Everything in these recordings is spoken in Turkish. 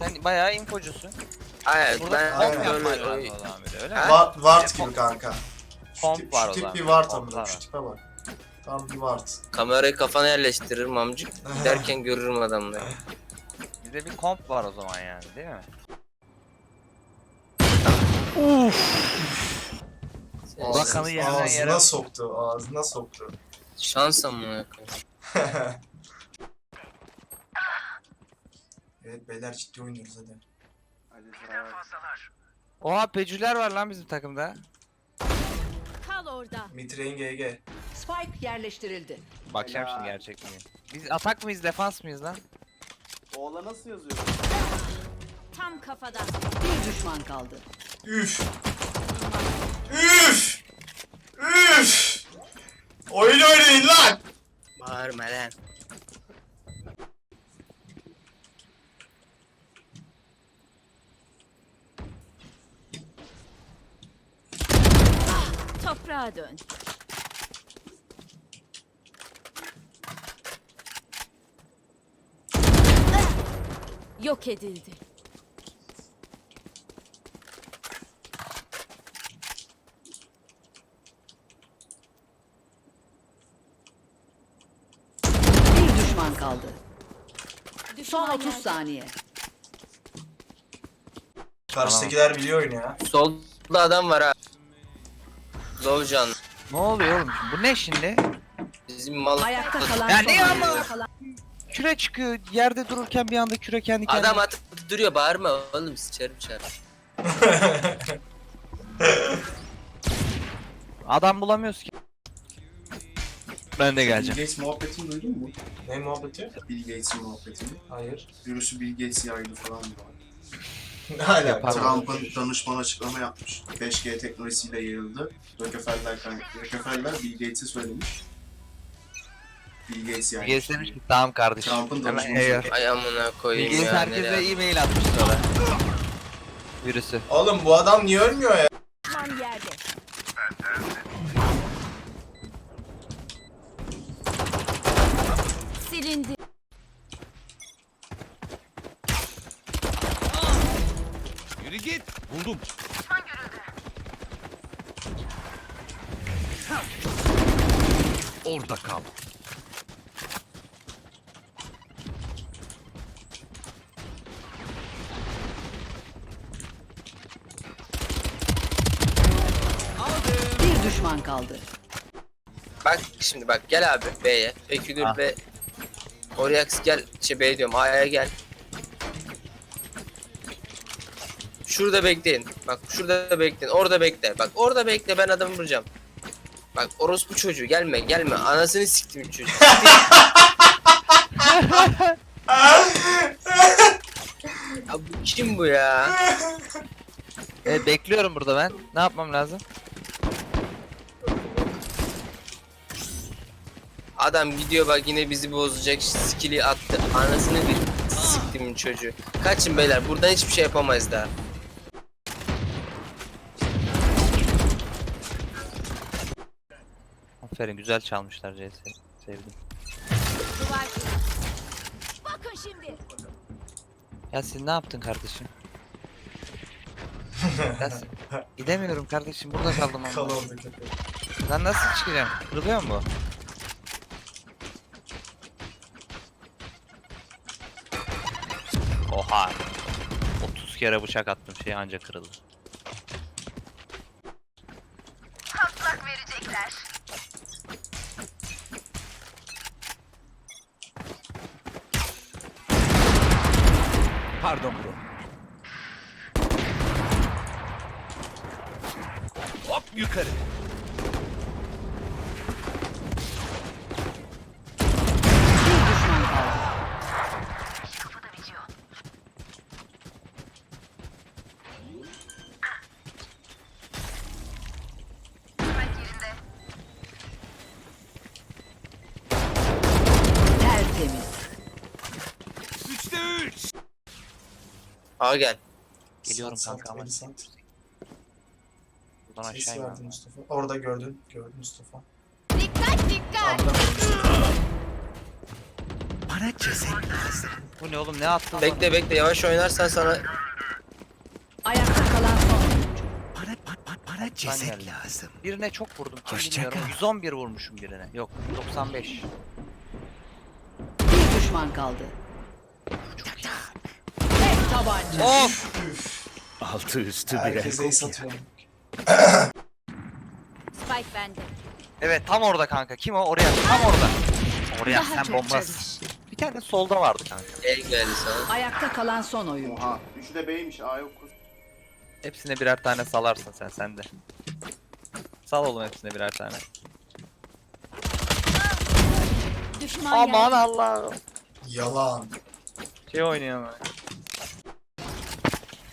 Sen bayağı infocusun. Hayır Burada ben Aynen. yapman böyle lazım oyun- o zaman bir de öyle Ha? mi? Va Vart Komp- gibi kanka. Şu komp tip, var şu o tip zaman. bir Vart Komplar amına. Şu var. tipe bak. Tam bir Vart. kamerayı kafana yerleştiririm amcık. Giderken görürüm adamları. Bir de bir komp var o zaman yani değil mi? Sen- Bakanı Ağzına- yerden ağzına yere- soktu. Ağzına soktu. Şans amına koyayım. evet beyler ciddi oynuyoruz hadi. Oha pecüler var lan bizim takımda. Kal orada. Mitrain GG. Spike yerleştirildi. Bakacağım Helal. şimdi gerçek mi? Biz atak mıyız defans mıyız lan? Oğla nasıl yazıyor? Tam kafadan. Bir düşman kaldı. Üf. Üf. Üf. Oyun oynayın lan. Bağırma lan. Toprağa dön. Yok edildi. Bir düşman kaldı. Son Düşman 30 yerde. saniye. Karşıdakiler biliyor oyunu ya. Solda adam var ha. Lovcan. Ne oluyor oğlum? Bu ne şimdi? Bizim mal. Ayakta kalan Ya son ne oyuncu. ama? Küre çıkıyor. Yerde dururken bir anda küre kendi kendine. Adam atıp duruyor bağırma oğlum sıçarım çarım. Adam bulamıyoruz ki. Ben de Bill geleceğim. Gates muhabbetini duydun mu? ne muhabbeti? Bill Gates'in muhabbetini. Hayır. Virüsü Bill Gates yaydı falan diyor. Ne. Trump'ın danışman açıklama yapmış. 5G teknolojisiyle yayıldı. Rockefeller, Rockefeller Bill Gates'e söylemiş. Bill Gates yaymış. Bilgesi demiş ki tamam kardeşim. Trump'ın Hemen danışmanı eyvah. Ay amına koyayım Bilgesi ya. herkese nereye- e-mail atmış sonra. Virüsü. Oğlum bu adam niye ölmüyor ya? Düşman yerde. Silindi. Buldum. Orada kal. Bir düşman kaldı. Bak şimdi bak gel abi B'ye. Pekülür Ah. B. Oryax gel şey B diyorum A'ya gel. Şurada bekleyin. Bak şurada bekleyin. Orada bekle. Bak orada bekle ben adamı vuracağım. Bak orospu çocuğu gelme gelme. Anasını siktim çocuğu. ya bu kim bu ya? Evet bekliyorum burada ben. Ne yapmam lazım? Adam gidiyor bak yine bizi bozacak skill'i attı. Anasını bir siktim çocuğu. Kaçın beyler buradan hiçbir şey yapamayız daha. Aferin güzel çalmışlar CS. Sevdim. Duvar. Bakın şimdi. Ya siz ne yaptın kardeşim? Ya sen- Gidemiyorum kardeşim burada kaldım Kal ama. köpek. Lan nasıl çıkacağım? Kırılıyor mu? bu? Oha. 30 kere bıçak attım şey anca kırıldı. Pardon bro. Hop yukarı. Aa gel. Geliyorum Sat, kanka ama. Buradan Ses aşağı verdi. Mustafa. Orada gördün. Gördün Mustafa. Dikkat dikkat. Bana ceset lazım. Bu ne oğlum ne attın? Bekle bekle yavaş oynarsan sana Ayakta kalan son. Bana, bana, bana ceset lazım. Birine çok vurdum. Kim Hoşça bilmiyorum. kal. 111 vurmuşum birine. Yok 95. Bir düşman kaldı. Of! Altı üstü Herkese iyi satıyorum. Spike bende. Evet tam orada kanka. Kim o? Oraya. Tam orada. Oraya Daha sen çok bombasın. Bir tane solda vardı kanka. el geldi sana. Ayakta kalan son oyuncu. Oha. Üçü de B'ymiş. A yok. Hepsine birer tane salarsın sen sen de. Sal oğlum hepsine birer tane. Düşman Aman. Allah'ım. Yalan. Şey oynuyor ama.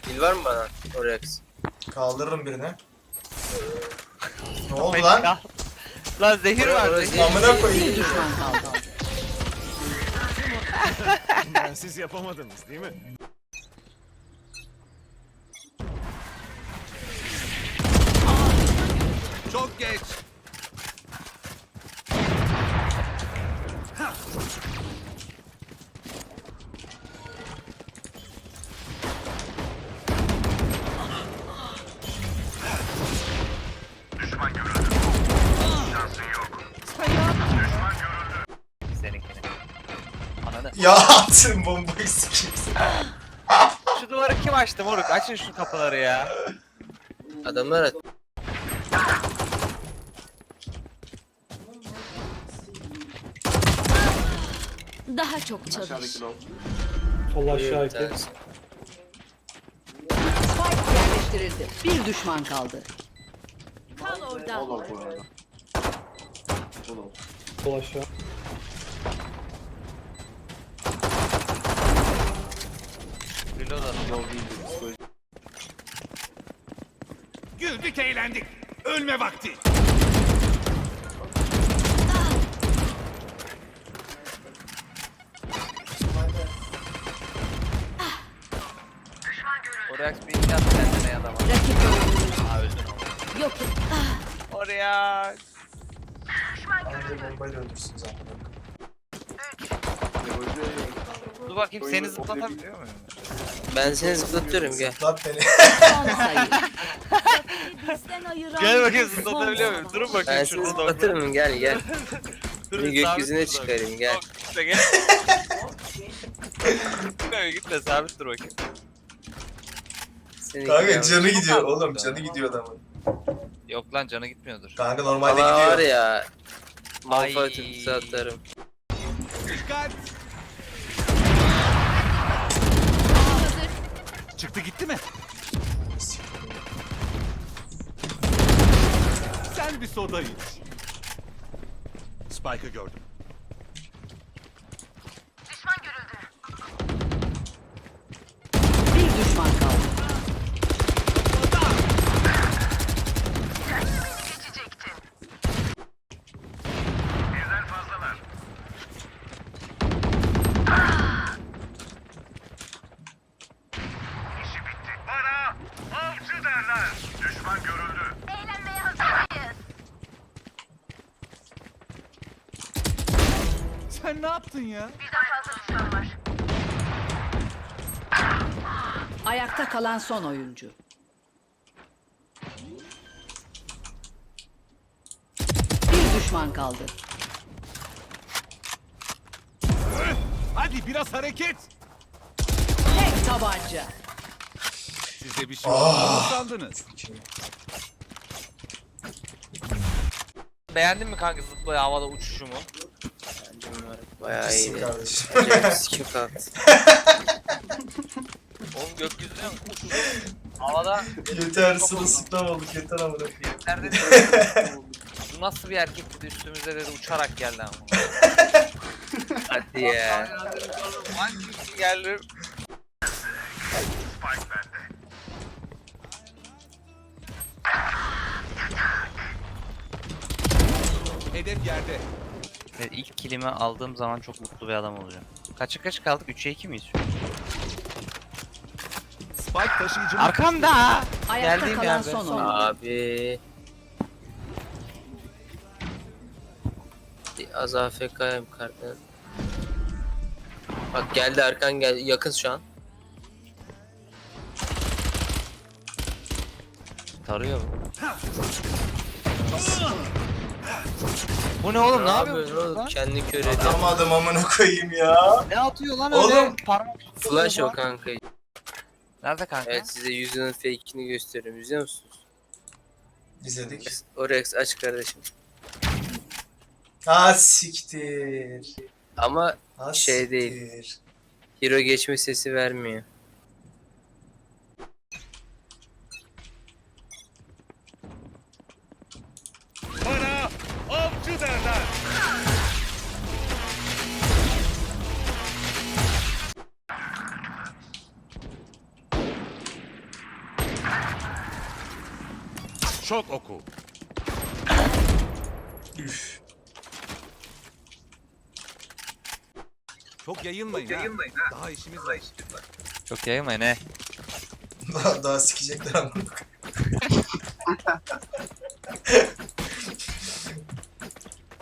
Bil var mı bana? Oraya kız. Kaldırırım birine. Ne oldu lan? Lan zehir var Orası- zehir. Amına Bir koyayım. düşman kaldı. Siz yapamadınız değil mi? Ya attın bombayı sikeyim. Şu duvarı kim açtı moruk? Açın şu kapıları ya. Adamlar at. Daha çok çalış. Aşağıdaki low. Bir tanesi. Spike yerleştirildi. Bir düşman kaldı. Kal orada. O low bu arada. O low. Reload atıyor. Güldük eğlendik. Ölme vakti. Oraya bir at kendine ya da var. Rakip öldü. Aa öldün oğlum. Yok. Oraya. Bence bombayı da öldürsün zaten. Dur bakayım seni zıplatabiliyor muyum? Ben seni zıplatıyorum gel. Zıplat beni. Son sayı. Bizden ayıran Gel bakayım son zıplatabiliyor muyum? Durun Ben bakayım seni şurada. zıplatırım gel gel. Durun, Bir gökyüzüne sabit dur çıkarayım, gel. Yok, gitme, gel. Gitme gitme sabit dur bakayım. Seni Kanka gel. canı gidiyor oğlum. Canı gidiyor adamın. Yok lan canı gitmiyordur. Kanka normalde Valla var gidiyor. ya. Ay. Malphite ultisi atarım. Dikkat. Çıktı gitti mi? Sen bir soda iç. Spike'ı gördüm. Bir düşman kaldı. Sen ne yaptın ya? Ayakta kalan son oyuncu. Bir düşman kaldı. Hadi biraz hareket. Tek tabanca. Size bir şey mı sandınız? Beğendin mi kanka zıplaya havada uçuşumu? Bayağı İyisin iyiydi. kardeşim. Sikim kalktı. Oğlum gökyüzüne. Havada Yeter sırılsıklam olduk yeter amına koyayım. nerede Bu nasıl bir erkek dedi üstümüze dedi uçarak geldi ama. Hadi ya. Hangi geldi? Hedef yerde. Evet, ilk kilimi aldığım zaman çok mutlu bir adam olacağım. Kaça kaç kaldık? 3'e 2 miyiz? Spike taşıyıcımı Arkamda! Ayakta Geldiğim kalan yerde. son oyuncu. Abi. Az AFK'yım kartın. Bak geldi arkan gel yakın şu an. Tarıyor bu. Bu ne oğlum ne yapıyorsun oğlum? lan? Kendi kör ediyor. Atamadım amına koyayım ya. Ne atıyor lan Oğlum. öyle? Parmak. Flash o kanka. Nerede kanka? Evet size yüzünün fake'ini gösteriyorum. İzliyor musunuz? İzledik. Orex aç kardeşim. Ha siktir. Ama Ha, Şey değil. siktir. hero geçme sesi vermiyor. Şok oku. Üf. Çok yayılmayın, ha. Daha işimiz var. Çok yayılmayın he. Daha, daha sikecekler koyayım.